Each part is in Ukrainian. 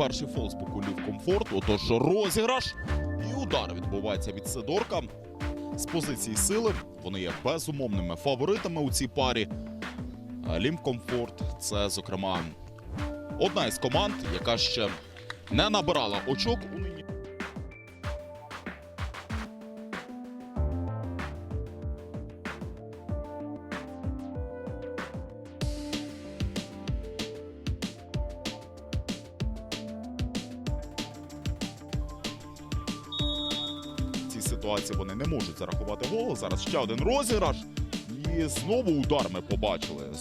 перший фол з боку Комфорт. Отож розіграш. І удар відбувається від Сидорка. З позиції сили вони є безумовними фаворитами у цій парі. А Лім Комфорт це, зокрема, одна із команд, яка ще не набирала очок у нині. Ситуації вони не можуть зарахувати гол. Зараз ще один розіграш. І знову удар ми побачили.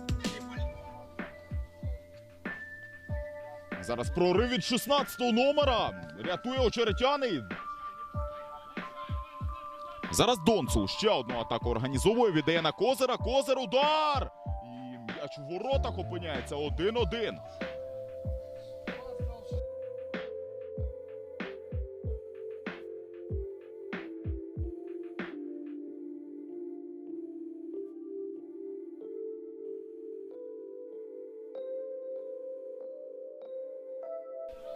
Зараз прорив від 16-го номера. Рятує очеретяний. Зараз Донцул ще одну атаку організовує. Віддає на Козира. Козир удар! І м'яч у воротах опиняється 1-1.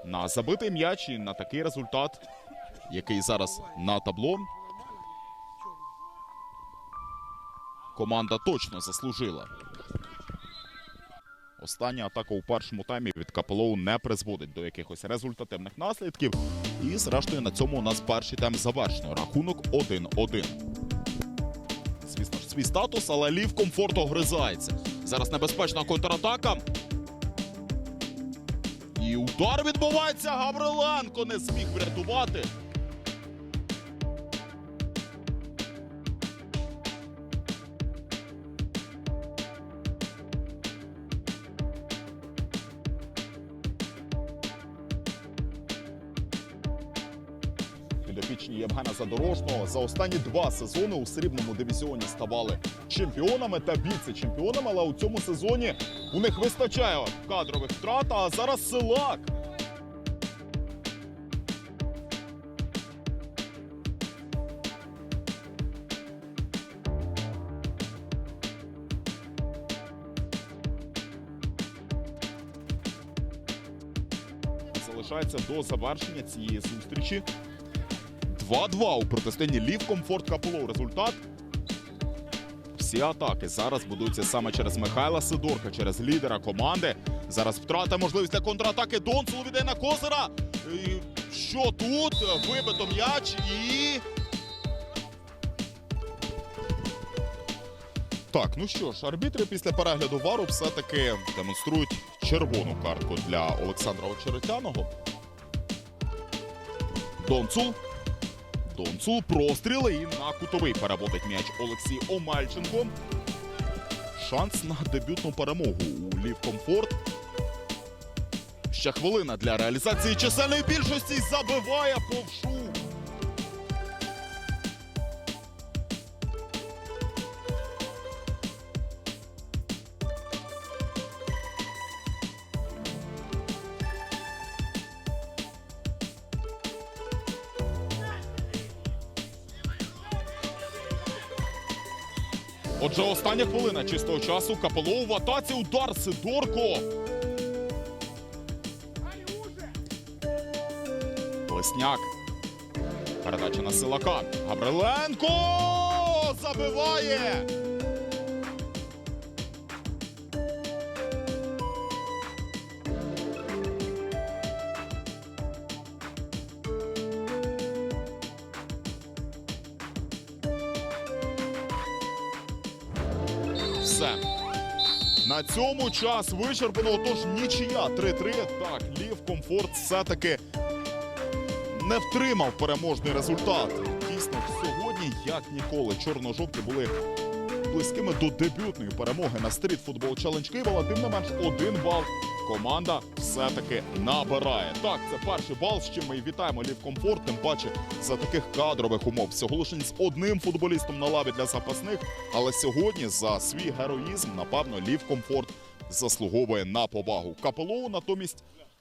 На забитий м'яч і на такий результат, який зараз на табло. Команда точно заслужила. Остання атака у першому таймі від Капелоу не призводить до якихось результативних наслідків. І, зрештою, на цьому у нас перший тайм завершено. Рахунок 1-1. Звісно ж, свій статус, але лів комфорту огризається. Зараз небезпечна контратака. І удар відбувається. Гавриленко не зміг врятувати. Підопічні Євгена Задорожного за останні два сезони у срібному дивізіоні ставали чемпіонами та віце-чемпіонами, але у цьому сезоні у них вистачає кадрових втрат, а зараз силак. Залишається до завершення цієї зустрічі. 2-2 у протистоянні Лів Комфорт Капелов. Результат. Всі атаки зараз будуються саме через Михайла Сидорка, через лідера команди. Зараз втрата можливість для контратаки. Донцул віддає на Козира. І що тут? Вибито м'яч і. Так, ну що ж, арбітри після перегляду вару все-таки демонструють червону картку для Олександра Очеретяного. Донцул. Донцул простріли і на кутовий переводить м'яч Олексій Омальченко. Шанс на дебютну перемогу у Лів Комфорт. Ще хвилина для реалізації чисельної більшості забиває повшу. Отже, остання хвилина чистого часу. Капелов в атаці удар Сидорко. Лесняк. Передача на силака. Габриленко забиває. Все. На цьому час вичерпано. Отож, нічия 3-3. Так, Лів Комфорт все-таки не втримав переможний результат. Дійсно, сьогодні, як ніколи, чорно-жовті були близькими до дебютної перемоги на стріт футбол челендж Києва, тим не менш один бал. Команда все-таки набирає. Так, це перший бал, з чим ми вітаємо Лів Комфорт, тим паче за таких кадрових умов. Всього лише з одним футболістом на лаві для запасних. Але сьогодні за свій героїзм, напевно, Лів Комфорт заслуговує на повагу. Капелоу натомість